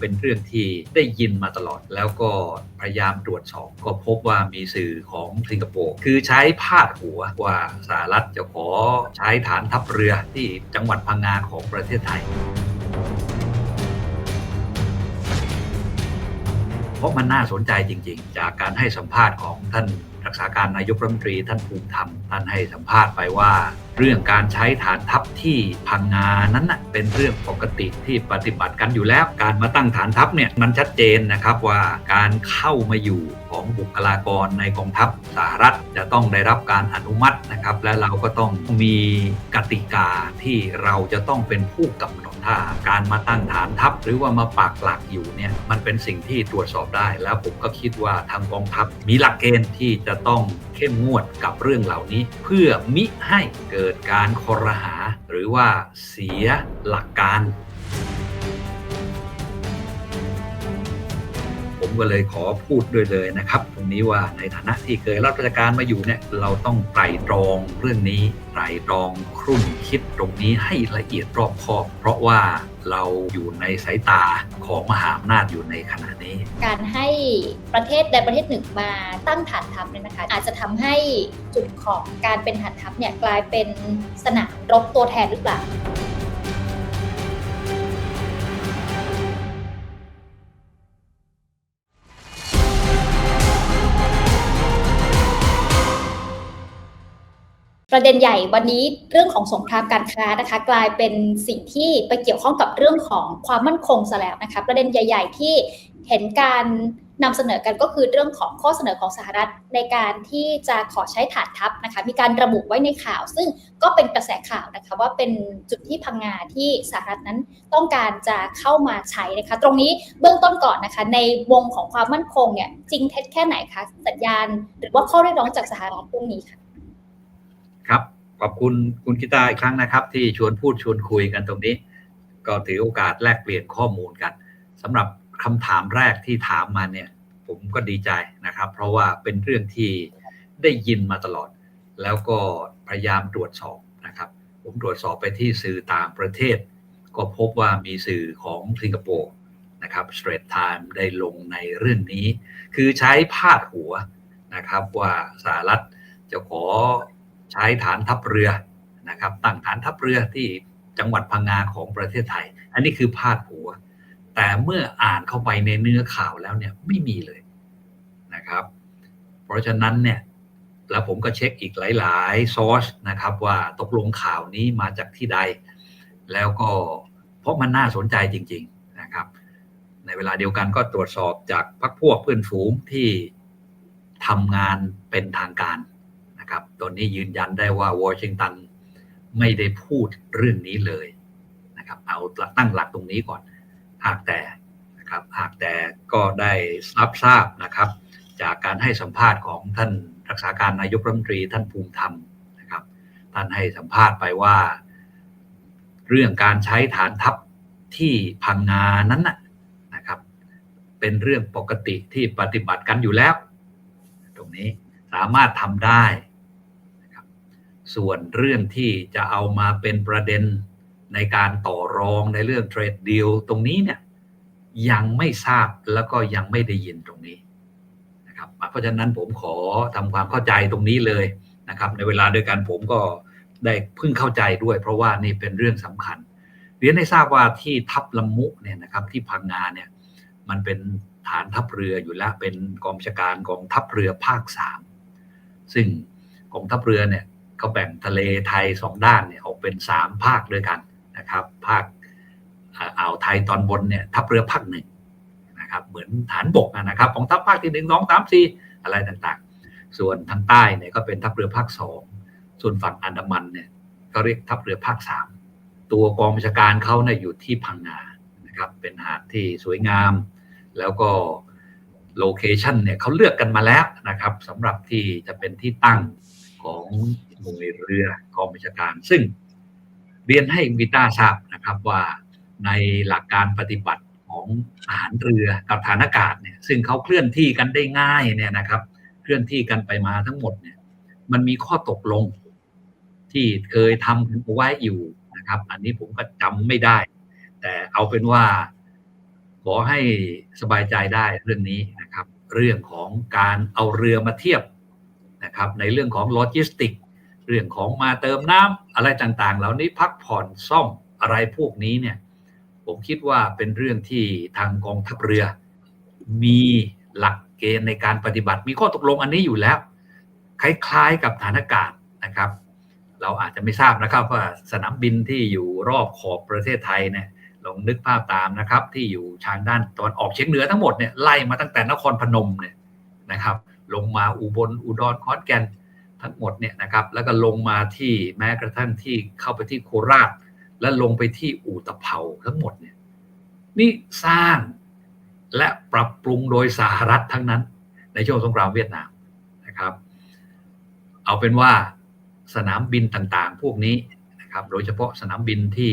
เป็นเรื่องที่ได้ยินมาตลอด แล้วก็พยายามตรวจสอบก็พบว่ามีสื่อของสิงคโปร์คือใช้พาดหัวว่าสหรัฐจะขอใช้ฐานทัพเรือที่จังหวัดพังงาของประเทศไทยเพราะมันน่าสนใจจริง ๆ จากการให้สัมภาษณ์ของท่าน รักษาการนายกรัฐมนตรีท่านภูมิธรรมท่านให้สัมภาษณ์ไปว่า เรื่องการใช้ฐานทัพที่พังงานั้นนะเป็นเรื่องปกติที่ปฏิบัติกันอยู่แล้ว การมาตั้งฐานทัพเนี่ยมันชัดเจนนะครับว่าการเข้ามาอยู่ของบุคลากรในกองทัพสหรัฐจะต้องได้รับการอนุมัตินะครับ และเราก็ต้องมีกติกาที่เราจะต้องเป็นผู้กำหนด ถ้าการมาตั้งฐานทัพหรือว่ามาปักหลักอยู่เนี่ยมันเป็นสิ่งที่ตรวจสอบได้ แล้วผมก็คิดว่าทางกองทัพมีหลักเกณฑ์ที่จะต้องเข้มงวดกับเรื่องเหล่านี้ เพื่อมิให้เกิดการคอรหา หรือว่าเสียหลักการ ผมก็เลยขอพูดด้วยเลยนะครับ ตรงนี้ว่าในฐานะที่เคยรับราชการมาอยู่เนี่ยเราต้องไตรตรองเรื่องนี้ไตรตรองครุ่นคิดตรงนี้ให้ละเอียดรอบคอบ เพราะว่าเราอยู่ในสายตาของมหาอำนาจอยู่ในขณะนี้ การให้ประเทศใดประเทศหนึ่งมาตั้งฐานทัพเนี่ยนะคะ อาจจะทำให้จุดของการเป็นฐานทัพเนี่ยกลายเป็นสนามรบตัวแทนหรือเปล่า ประเด็นใหญ่วันนี้เรื่องของสงครามการค้านะคะ กลายเป็นสิ่งที่ไปเกี่ยวข้องกับเรื่องของความมั่นคงซะแล้วนะคะ ประเด็นใหญ่ ๆ ที่เห็นการนำเสนอกันก็คือเรื่องของข้อเสนอของสหรัฐในการที่จะขอใช้ฐานทัพนะคะ มีการระบุไว้ในข่าว ซึ่งก็เป็นกระแสข่าวนะคะ ว่าเป็นจุดที่พังงาที่สหรัฐนั้นต้องการจะเข้ามาใช้นะคะ ตรงนี้เบื้องต้นก่อนนะคะ ในวงของความมั่นคงเนี่ยจริงเท็จแค่ไหนคะสัญญาณ หรือว่าข้อเรียกร้องจากสหรัฐเรื่องนี้ค่ะ ขอบคุณคุณกิตาอีกครั้งนะครับ ที่ชวนพูดชวนคุยกันตรงนี้ ก็ถือโอกาสแลกเปลี่ยนข้อมูลกันสำหรับคำถามแรกที่ถามมาเนี่ยผมก็ดีใจนะครับ เพราะว่าเป็นเรื่องที่ได้ยินมาตลอด แล้วก็พยายามตรวจสอบนะครับ ผมตรวจสอบไปที่สื่อต่างประเทศ ก็พบว่ามีสื่อของสิงคโปร์นะครับ Straight Time ได้ลงในเรื่องนี้ คือใช้พาดหัวนะครับว่าสหรัฐจะขอ ใช้ฐานทัพเรือนะครับตั้งฐานทัพเรือที่จังหวัดพังงาของประเทศไทย อันนี้คือพาดหัว แต่เมื่ออ่านเข้าไปในเนื้อข่าวแล้วเนี่ยไม่มีเลยนะครับ เพราะฉะนั้นเนี่ยแล้วผมก็เช็คอีกหลายๆซอสนะครับว่าตกลงข่าวนี้มาจากที่ใด แล้วก็เพราะมันน่าสนใจจริง ๆนะครับ ในเวลาเดียวกันก็ตรวจสอบจากพักพวกเพื่อนฝูงที่ทำงานเป็นทางการ ตอนนี้ยืนยันได้ว่าวอชิงตันไม่ได้พูดเรื่องนี้เลยนะครับเอาตั้งหลักตรงนี้ก่อน หากแต่นะครับหากแต่ก็ได้รับทราบนะครับ จากการให้สัมภาษณ์ของท่านรักษาการนายกรัฐมนตรีท่านภูมิธรรมนะครับ ท่านให้สัมภาษณ์ไปว่า เรื่องการใช้ฐานทัพที่พังงานั้นนะครับ เป็นเรื่องปกติที่ปฏิบัติกันอยู่แล้ว ตรงนี้สามารถทำได้ ส่วนเรื่องที่จะเอามาเป็นประเด็นในการต่อรองในเรื่องเทรดดีลตรงนี้เนี่ยยังไม่ทราบแล้วก็ยังไม่ได้ยินตรงนี้นะครับเพราะฉะนั้นผมขอทำความเข้าใจตรงนี้เลยนะครับ ในเวลาเดียวกันผมก็ได้เพิ่งเข้าใจด้วย เพราะว่านี่เป็นเรื่องสำคัญ เรียนให้ทราบว่าที่ทับลำมุเนี่ยนะครับที่พังงาเนี่ยมันเป็นฐานทัพเรืออยู่แล้วเป็นกองชาการกองทัพเรือภาคสามซึ่งกองทัพเรือเนี่ย เขาแบ่งทะเลไทยสองด้านเนี่ยออกเป็นสามภาคด้วยกันนะครับ ภาคอ่าวไทยตอนบนเนี่ยทัพเรือภาคหนึ่งนะครับ เหมือนฐานบกนะครับ ของทัพภาคที่หนึ่งสองสามสี่อะไรต่างๆ ส่วนทางใต้เนี่ยก็เป็นทัพเรือภาคสองส่วนฝั่งอันดามันเนี่ยก็เรียกทัพเรือภาคสามตัวกองบัญชาการเขาเนี่ยอยู่ที่พังงานะครับ เป็นหาดที่สวยงาม แล้วก็โลเคชันเนี่ยเขาเลือกกันมาแล้วนะครับสำหรับที่จะเป็นที่ตั้ง ของหน่วยเรือกองบัญชาการ ซึ่งเรียนให้วิต้าทราบนะครับว่าในหลักการปฏิบัติของทหารเรือกับฐานอากาศเนี่ยซึ่งเขาเคลื่อนที่กันได้ง่ายเนี่ยนะครับ เคลื่อนที่กันไปมาทั้งหมดเนี่ยมันมีข้อตกลง ที่เคยทำเอาไว้อยู่นะครับ อันนี้ผมก็จำไม่ได้ แต่เอาเป็นว่าขอให้สบายใจได้เรื่องนี้นะครับ เรื่องของการเอาเรือมาเทียบ นะครับในเรื่องของโลจิสติก เรื่องของมาเติมน้ำอะไรต่างๆ เหล่านี้พักผ่อนซ่อมอะไรพวกนี้เนี่ยผมคิดว่าเป็นเรื่องที่ทางกองทัพเรือ มีหลักเกณฑ์ในการปฏิบัติ มีข้อตกลงอันนี้อยู่แล้ว คล้ายๆกับฐานอากาศนะครับ เราอาจจะไม่ทราบนะครับว่าสนามบินที่อยู่รอบขอบประเทศไทยเนี่ยลองนึกภาพตามนะครับ ที่อยู่ทางด้านตอนออกเฉียงเหนือทั้งหมดเนี่ยไล่มาตั้งแต่นครพนมเนี่ยนะครับ ลงมาอุบลอุดรขอนแก่นทั้งหมดเนี่ยนะครับแล้วก็ลงมาที่แม้กระทั่งที่เข้าไปที่โคราช และลงไปที่อู่ตะเภาทั้งหมดเนี่ยนี่สร้างและปรับปรุงโดยสหรัฐทั้งนั้น ในช่วงสงครามเวียดนามนะครับ เอาเป็นว่าสนามบินต่างๆ พวกนี้นะครับโดยเฉพาะสนามบินที่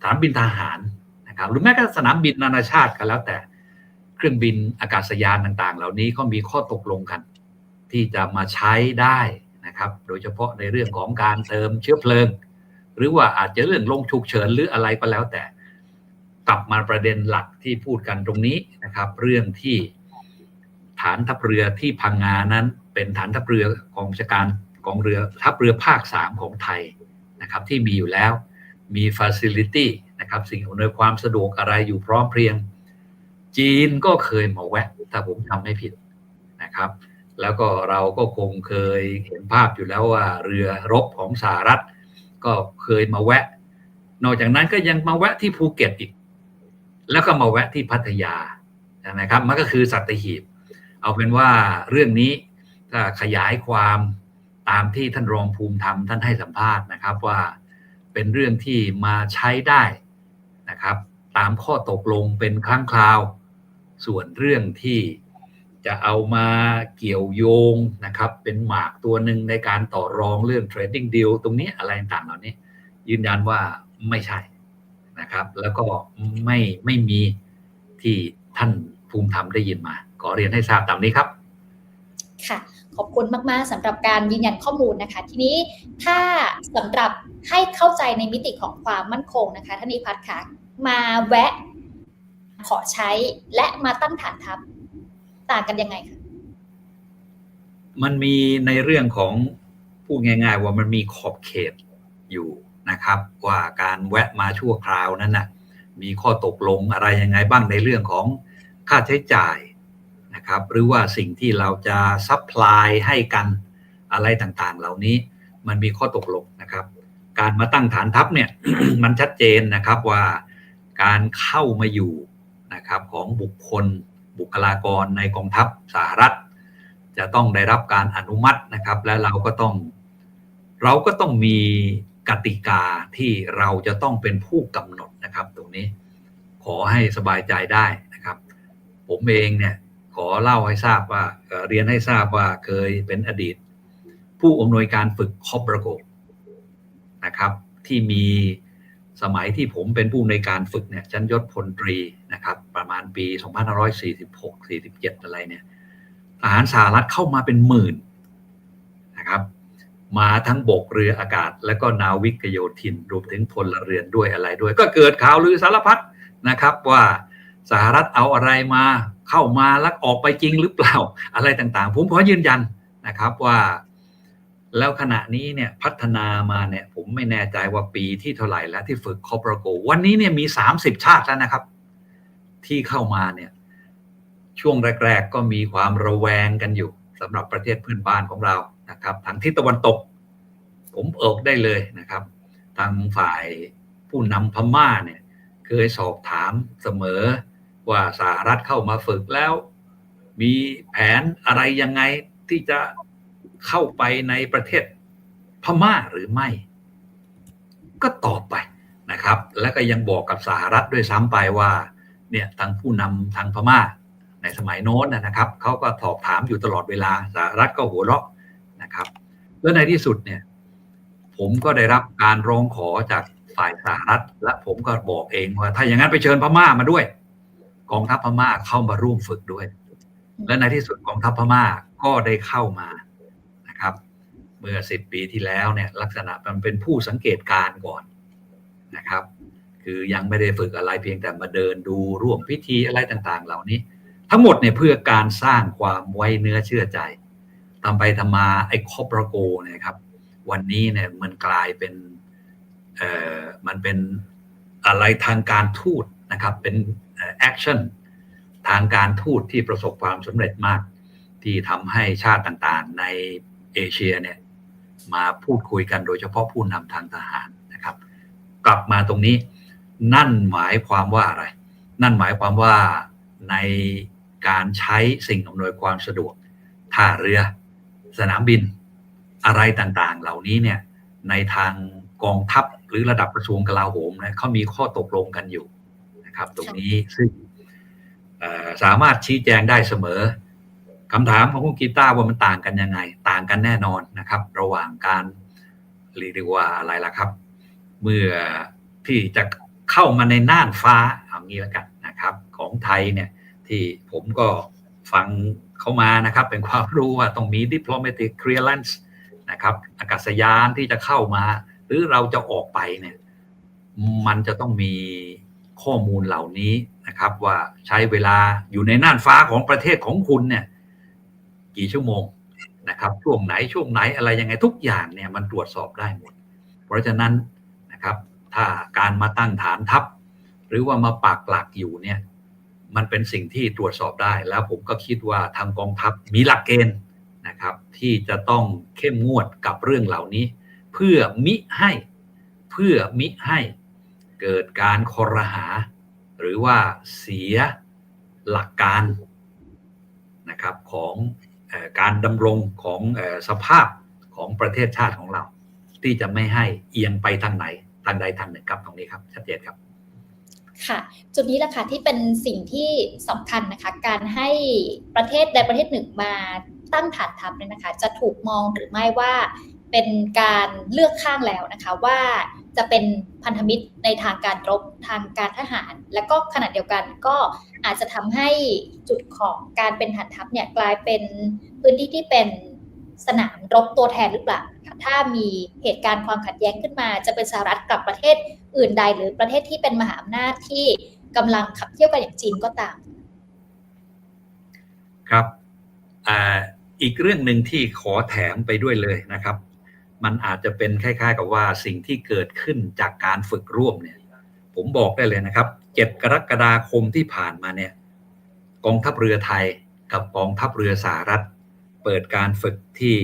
สนามบินทหารนะครับหรือแม้กระทั่งสนามบินนานาชาติก็แล้วแต่ ครื่องบินอากาศยานต่างๆ เหล่านี้ก็มีข้อตกลงกัน ที่จะมาใช้ได้นะครับ โดยเฉพาะในเรื่องของการเติมเชื้อเพลิง หรือว่าอาจจะเรื่องลงฉุกเฉินหรืออะไรก็แล้วแต่ กลับมาประเด็นหลักที่พูดกันตรงนี้นะครับ เรื่องที่ฐานทัพเรือที่พังงานั้น เป็นฐานทัพเรือกองชาการกองเรือทัพเรือภาคสามของไทยนะครับ ที่มีอยู่แล้วมีฟ a ซิลิตี้นะครับ สิ่งอำนวยความสะดวกอะไรอยู่พร้อมเพรียง จีนก็เคยมาแวะถ้าผมจำไม่ผิดนะครับ แล้วก็เราก็คงเคยเห็นภาพอยู่แล้วว่า เรือรบของสหรัฐ ก็เคยมาแวะ นอกจากนั้นก็ยังมาแวะที่ภูเก็ตอีก แล้วก็มาแวะที่พัทยานะครับ มันก็คือสัตหีบ เอาเป็นว่าเรื่องนี้ถ้าขยายความตามที่ท่านรองภูมิธรรมท่านให้สัมภาษณ์นะครับว่าเป็นเรื่องที่มาใช้ได้นะครับ ตามข้อตกลงเป็นครั้งคราว ส่วนเรื่องที่จะเอามาเกี่ยวโยงนะครับ เป็นหมากตัวหนึ่งในการต่อรองเรื่อง trading deal ตรงนี้อะไรต่างเหล่านี้ ยืนยันว่าไม่ใช่นะครับ แล้วก็ไม่ไม่มีที่ท่านภูมิธรรมได้ยินมา ขอเรียนให้ทราบตามนี้ครับ ค่ะ ขอบคุณมาก ๆสำหรับการยืนยันข้อมูลนะคะ ทีนี้ถ้าสำหรับให้เข้าใจในมิติของความมั่นคงนะคะท่านนิพัฒน์ค่ะมาแวะ ขอใช้และมาตั้งฐานทัพต่างกันยังไงคะมันมีในเรื่องของพูดง่าย ๆ ว่ามันมีขอบเขตอยู่นะครับ ว่าการแวะมาชั่วคราวนั้นนะ่ะมีข้อตกลงอะไรยังไงบ้างในเรื่องของค่าใช้จ่ายนะครับ หรือว่าสิ่งที่เราจะซัพพลายให้กันอะไรต่างๆ เหล่านี้มันมีข้อตกลงนะครับ การมาตั้งฐานทัพเนี่ยมันชัดเจนนะครับว่าการเข้ามาอยู่ นะครับของบุคคลบุคลากรในกองทัพสหรัฐ จะต้องได้รับการอนุมัตินะครับ และเราก็ต้องเราก็ต้องมีกติกาที่เราจะต้องเป็นผู้กำหนดนะครับตรงนี้ขอให้สบายใจได้นะครับ ผมเองเนี่ยขอเล่าให้ทราบว่าเรียนให้ทราบว่าเคยเป็นอดีต ผู้อำนวยการฝึกคอประโกนะครับที่มี สมัยที่ผมเป็นผู้อำนการฝึกเนี่ยชั้นยศพลตรีนะครับประมาณปี 2546 47 อะไรเนี่ยทหารสหรัฐเข้ามาเป็นหมื่นนะครับมาทั้งบกเรืออากาศ และก็นาวิกโยธินรวมถึงพลเรือนด้วยอะไรด้วย ก็เกิดข่าวลือสารพัดนะครับว่าสหรัฐเอาอะไรมาเข้ามาแล้วออกไปจริงหรือเปล่าอะไรต่างๆ ผมขอยืนยันนะครับว่า แล้วขณะนี้เนี่ยพัฒนามาเนี่ยผมไม่แน่ใจว่าปีที่เท่าไหร่แล้วที่ฝึกคอปราโก วันนี้เนี่ยมี 30 ชาติแล้วนะครับ ที่เข้ามาเนี่ยช่วงแรก ๆ ก็มีความระแวงกันอยู่สำหรับประเทศเพื่อนบ้านของเรานะครับทางทิศตะวันตก ผมเอิกได้เลยนะครับ ทางฝ่ายผู้นำพม่าเนี่ยเคยสอบถามเสมอว่าสหรัฐเข้ามาฝึกแล้ว มีแผนอะไรยังไงที่จะ เข้าไปในประเทศพม่าหรือไม่ ก็ตอบไปนะครับ แล้วก็ยังบอกกับสหรัฐด้วยซ้ำไปว่าเนี่ยทางผู้นำทางพม่าในสมัยโน้นนะครับเขาก็สอบถามอยู่ตลอดเวลาสหรัฐก็หัวเราะนะครับแล้วในที่สุดเนี่ยผมก็ได้รับการร้องขอจากฝ่ายสหรัฐ และผมก็บอกเองว่า ถ้าอย่างนั้นไปเชิญพม่ามาด้วย กองทัพพม่าเข้ามาร่วมฝึกด้วย และในที่สุดกองทัพพม่าก็ได้เข้ามา เมื่อสิบปีที่แล้วเนี่ยลักษณะมันเป็นผู้สังเกตการก่อนนะครับ คือยังไม่ได้ฝึกอะไรเพียงแต่มาเดินดูร่วมพิธีอะไรต่างๆ เหล่านี้ ทั้งหมดเนี่ยเพื่อการสร้างความไว้เนื้อเชื่อใจทำไปทำมาไอ้คอปรโกเนี่ยครับ วันนี้เนี่ยมันกลายเป็นเอ่อมันเป็นอะไรทางการทูตนะครับเป็นแอคชั่นทางการทูตที่ประสบความสำเร็จมาก ที่ทำให้ชาติต่างๆในเอเชียเนี่ย มาพูดคุยกันโดยเฉพาะผู้นำทางทหารนะครับ กลับมาตรงนี้นั่นหมายความว่าอะไร นั่นหมายความว่าในการใช้สิ่งอำนวยความสะดวกท่าเรือ สนามบิน อะไรต่างๆ เหล่านี้เนี่ยในทางกองทัพหรือระดับกระทรวงกลาโหมนี่ยเขามีข้อตกลงกันอยู่นะครับ ตรงนี้ซึ่งสามารถชี้แจงได้เสมอ คำถามของคุณกีตาร์ว่ามันต่างกันยังไง ต่างกันแน่นอนนะครับ ระหว่างการเรียกว่าอะไรล่ะครับ เมื่อที่จะเข้ามาในน่านฟ้าเอางี้แล้วกันนะครับ ของไทยเนี่ยที่ผมก็ฟังเข้ามานะครับ เป็นความรู้ว่าต้องมี diplomatic clearance นะครับอากาศยานที่จะเข้ามา หรือเราจะออกไปเนี่ยมันจะต้องมีข้อมูลเหล่านี้นะครับ ว่าใช้เวลาอยู่ในน่านฟ้าของประเทศของคุณเนี่ย กี่ชั่วโมงนะครับช่วงไหนช่วงไหนอะไรยังไงทุกอย่างเนี่ยมันตรวจสอบได้หมด เพราะฉะนั้นนะครับถ้าการมาตั้งฐานทัพ หรือว่ามาปักหลักอยู่เนี่ยมันเป็นสิ่งที่ตรวจสอบได้ แล้วผมก็คิดว่าทางกองทัพมีหลักเกณฑ์นะครับที่จะต้องเข้มงวดกับเรื่องเหล่านี้ เพื่อมิให้เพื่อมิให้เกิดการคอรหา หรือว่าเสียหลักการนะครับของ การดำรงของสภาพของประเทศชาติของเรา ที่จะไม่ให้เอียงไปทางไหนทางใดทางหนึ่งครับตรงนี้ครับชัดเจนครับค่ะจุดนี้แหละค่ะที่เป็นสิ่งที่สำคัญนะคะ การให้ประเทศใดประเทศหนึ่งมาตั้งฐานทัพเนี่ยนะคะ จะถูกมองหรือไม่ว่า เป็นการเลือกข้างแล้วนะคะว่าจะเป็นพันธมิตรในทางการรบทางการทหาร และก็ขณะเดียวกันก็อาจจะทำให้จุดของการเป็นฐานทัพเนี่ยกลายเป็นพื้นที่ที่เป็นสนามรบตัวแทนหรือเปล่าคะถ้ามีเหตุการณ์ความขัดแย้งขึ้นมา จะเป็นสหรัฐกับประเทศอื่นใด หรือประเทศที่เป็นมหาอำนาจที่กำลังขับเคี่ยวกันอย่างจีนก็ตาม ครับออีกเรื่องหนึ่งที่ขอแถมไปด้วยเลยนะครับ มันอาจจะเป็นคล้าย ๆ กับว่าสิ่งที่เกิดขึ้นจากการฝึกร่วมเนี่ย ผมบอกได้เลยนะครับ7กรกฎาคมที่ผ่านมาเนี่ย กองทัพเรือไทยกับกองทัพเรือสหรัฐ เปิดการฝึกที่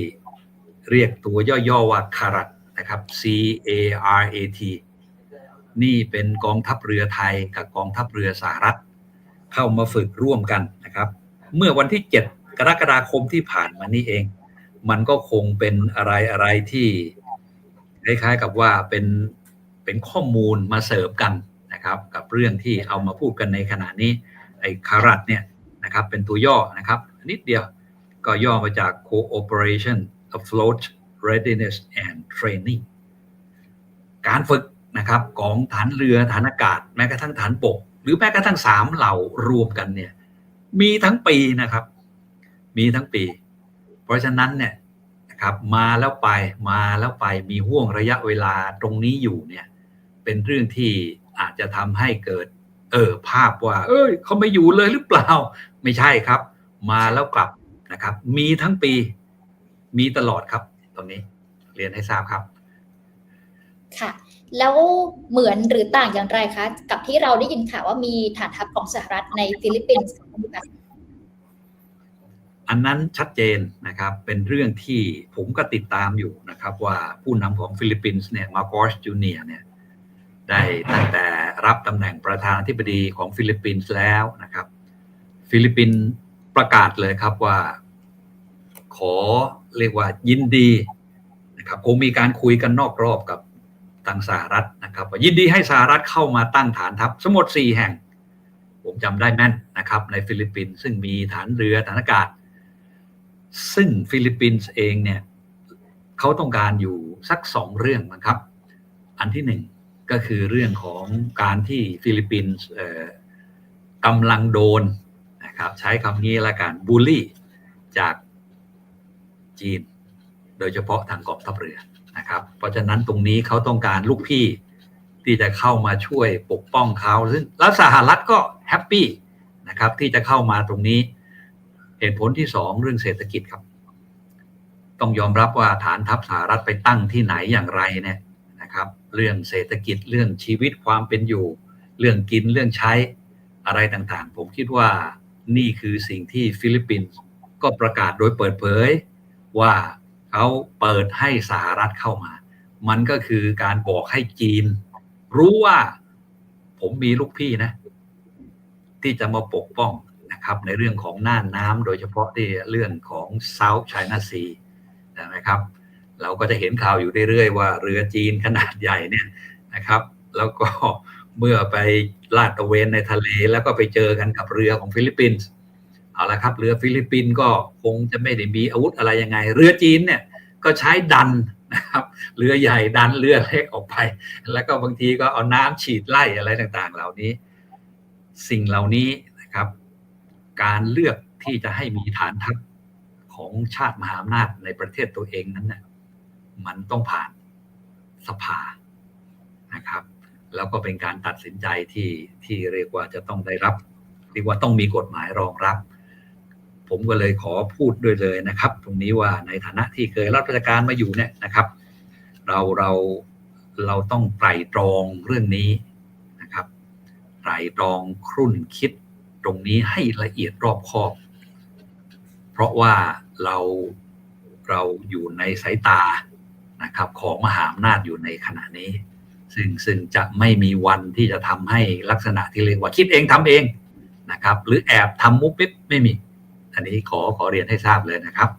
เรียกตัวย่อๆว่าคารัตนะครับ C A R A T นี่เป็นกองทัพเรือไทยกับกองทัพเรือสหรัฐ เข้ามาฝึกร่วมกันนะครับ เมื่อวันที่ 7 กรกฎาคมที่ผ่านมานี่เอง มันก็คงเป็นอะไรอะไรที่คล้ายๆกับว่าเป็นเป็นข้อมูลมาเสริมกันนะครับ กับเรื่องที่เอามาพูดกันในขณะนี้ไอ้คารัตเนี่ยนะครับเป็นตัวย่อนะครับ นิดเดียวก็ย่อมาจาก Cooperation Afloat Readiness and Training การฝึกนะครับของฐานเรือฐานอากาศ แม้กระทั่งฐานบกหรือแม้กระทั่งสามเหล่ารวมกันเนี่ยมีทั้งปีนะครับ มีทั้งปี ราะฉะนั้นเนี่ยนะครับมาแล้วไปมาแล้วไปมีห่วงระยะเวลาตรงนี้อยู่เนี่ยเป็นเรื่องที่อาจจะทำให้เกิดเออภาพว่า เอ้ยเขาไม่อยู่เลยหรือเปล่า ไม่ใช่ครับ มาแล้วกลับนะครับ มีทั้งปี มีตลอดครับ ตรงนี้ เรียนให้ทราบครับ ค่ะ แล้วเหมือนหรือต่างอย่างไรคะ กับที่เราได้ยินข่าวว่ามีฐานทัพของสหรัฐในฟิลิปปินส์ค อันนั้นชัดเจนนะครับเป็นเรื่องที่ผมก็ติดตามอยู่นะครับ ว่าผู้นำของฟิลิปปินส์เนี่ยมาโกสจูเนียเนี่ยได้ตั้งแต่รับตำแหน่งประธานาธิบดีของฟิลิปปินส์แล้วนะครับ ฟิลิปปินส์ประกาศเลยครับว่า ขอเรียกว่ายินดีนะครับคงมีการคุยกันนอกรอบกับทางสหรัฐนะครับว่ายินดีให้สหรัฐเข้ามาตั้งฐานทัพสมมติสี่แห่ง ผมจำได้แม่นนะครับ ในฟิลิปปินส์ซึ่งมีฐานเรือฐานอากาศ ซึ่งฟิลิปปินส์เองเนี่ยเขาต้องการอยู่สักสองเรื่องนะครับ อันที่หนึ่งก็คือเรื่องของการที่ฟิลิปปินส์กำลังโดนนะครับใช้คำนี้ละกันบูลลี่จากจีน โดยเฉพาะทางกองทัพเรือนะครับ เพราะฉะนั้นตรงนี้เขาต้องการลูกพี่ที่จะเข้ามาช่วยปกป้องเขาซึ่งแล้วสหรัฐก็แฮปปี้นะครับที่จะเข้ามาตรงนี้ เหตุผลที่สองเรื่องเศรษฐกิจครับ ต้องยอมรับว่าฐานทัพสหรัฐไปตั้งที่ไหนอย่างไรเนี่ยนะครับ เรื่องเศรษฐกิจเรื่องชีวิตความเป็นอยู่ เรื่องกินเรื่องใช้อะไรต่างๆ ผมคิดว่านี่คือสิ่งที่ฟิลิปปินส์ก็ประกาศโดยเปิดเผยว่าเขาเปิดให้สหรัฐเข้ามา มันก็คือการบอกให้จีน รู้ว่าผมมีลูกพี่นะ ที่จะมาปกป้อง นะครับในเรื่องของน่านน้ำโดยเฉพาะที่เรื่องของ South China Sea นะครับ เราก็จะเห็นข่าวอยู่เรื่อยๆ ว่าเรือจีนขนาดใหญ่เนี่ยนะครับ แล้วก็เมื่อไปลาดตะเวนในทะเลแล้วก็ไปเจอกันกับเรือของฟิลิปปินส์เอาละครับ เรือฟิลิปปินส์ก็คงจะไม่ได้มีอาวุธอะไรยังไง เรือจีนเนี่ยก็ใช้ดันนะครับเรือใหญ่ดันเรือเล็กออกไป แล้วก็บางทีก็เอาน้ำฉีดไล่อะไรต่างๆ เหล่านี้ สิ่งเหล่านี้นะครับ การเลือกที่จะให้มีฐานทัพของชาติมหาอำนาจในประเทศตัวเองนั้นเนี่ยมันต้องผ่านสภานะครับ แล้วก็เป็นการตัดสินใจที่ที่เรียกว่าจะต้องได้รับ เรียกว่าต้องมีกฎหมายรองรับ ผมก็เลยขอพูดด้วยเลยนะครับ ตรงนี้ว่าในฐานะที่เคยรับราชการมาอยู่เนี่ยนะครับ เราเราเราต้องไตรตรองเรื่องนี้นะครับไตรตรองครุ่นคิด ตรงนี้ให้ละเอียดรอบคอบ เพราะว่าเราเราอยู่ในสายตานะครับของมหาอำนาจอยู่ในขณะนี้ ซึ่งซึ่งจะไม่มีวันที่จะทำให้ลักษณะที่เรียกว่าคิดเองทำเองนะครับ หรือแอบทำมุกปิ๊บไม่มี อันนี้ขอขอเรียนให้ทราบเลยนะครับ